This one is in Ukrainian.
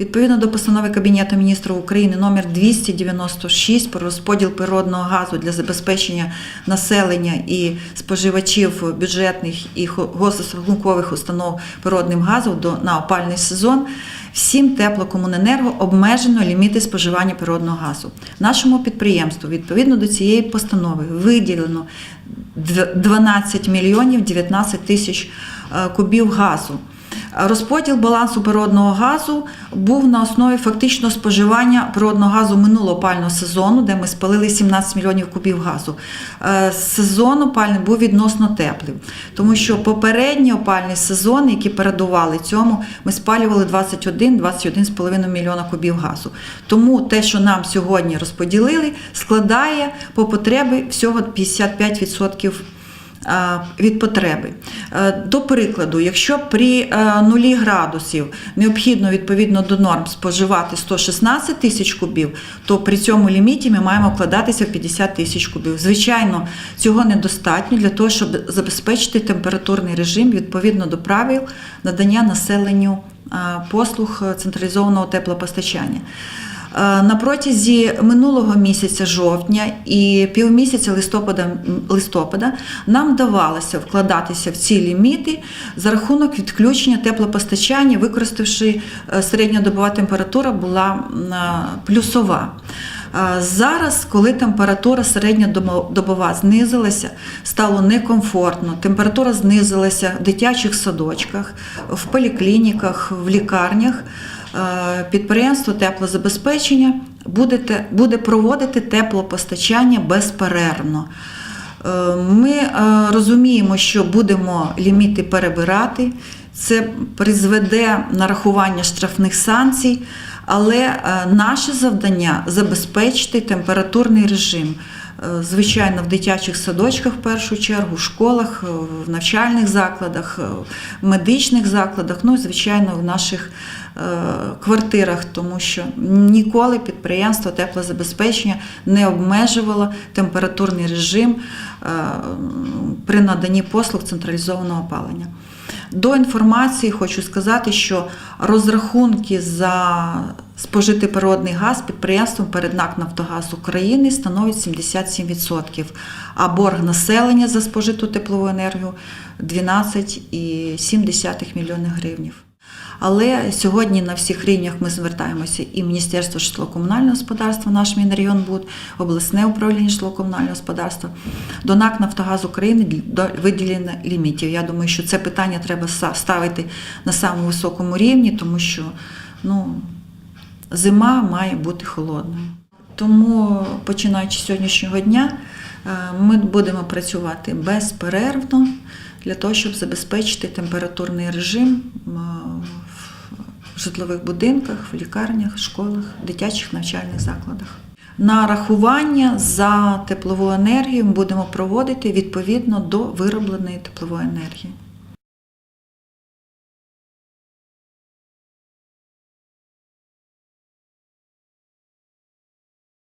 Відповідно до постанови Кабінету міністрів України номер 296 про розподіл природного газу для забезпечення населення і споживачів бюджетних і госрахункових установ природним газом на опальний сезон. Всім теплокомуненерго обмежено ліміти споживання природного газу. Нашому підприємству відповідно до цієї постанови виділено дв- 12 мільйонів 19 тисяч е, кубів газу. Розподіл балансу природного газу був на основі фактичного споживання природного газу минулого опального сезону, де ми спалили 17 мільйонів кубів газу. Е, Сезон опальний був відносно теплий, тому що попередні опальні сезони, які передували цьому, ми спалювали 21-21,5 мільйона кубів газу. Тому те, що нам сьогодні розподілили, складає по потребі всього 55% а, від потреби. Е, До прикладу, якщо при е, нулі градусів необхідно відповідно до норм споживати 116 тисяч кубів, то при цьому ліміті ми маємо вкладатися в 50 тисяч кубів. Звичайно, цього недостатньо для того, щоб забезпечити температурний режим відповідно до правил надання населенню е, послуг централізованого теплопостачання. Е, На протязі минулого місяця жовтня і півмісяця листопада, листопада нам давалося вкладатися в ці ліміти за рахунок відключення теплопостачання, використавши е, середньодобова температура була е, плюсова. Зараз, коли температура середньодобова знизилася, стало некомфортно. Температура знизилася в дитячих садочках, в поліклініках, в лікарнях. Е, Підприємство теплозабезпечення буде, буде проводити теплопостачання безперервно. Е, Ми е, розуміємо, що будемо ліміти перебирати. Це призведе нарахування штрафних санкцій, але наше завдання забезпечити температурний режим. Е, Звичайно, в дитячих садочках в першу чергу, в школах, е, в навчальних закладах, е, в медичних закладах, ну і звичайно в наших квартирах, тому що ніколи підприємство теплозабезпечення не обмежувало температурний режим при наданні послуг централізованого опалення. До інформації хочу сказати, що розрахунки за спожитий природний газ підприємством перед НАК «Нафтогаз України становить 77%, а борг населення за спожиту теплову енергію 12,7 мільйони гривнів. Але сьогодні на всіх рівнях ми звертаємося і Міністерство житлово-комунального господарства, наш Мінрегіонбуд, обласне управління житлово-комунального господарства, до НАК «Нафтогаз України до виділення лімітів. Я думаю, що це питання треба ставити на самому високому рівні, тому що ну, зима має бути холодною. Тому, починаючи з сьогоднішнього дня, е, ми будемо працювати безперервно для того, щоб забезпечити температурний режим е, житлових будинках, в лікарнях, школах, дитячих навчальних закладах. На рахування за теплову енергію ми будемо проводити відповідно до виробленої теплової енергії.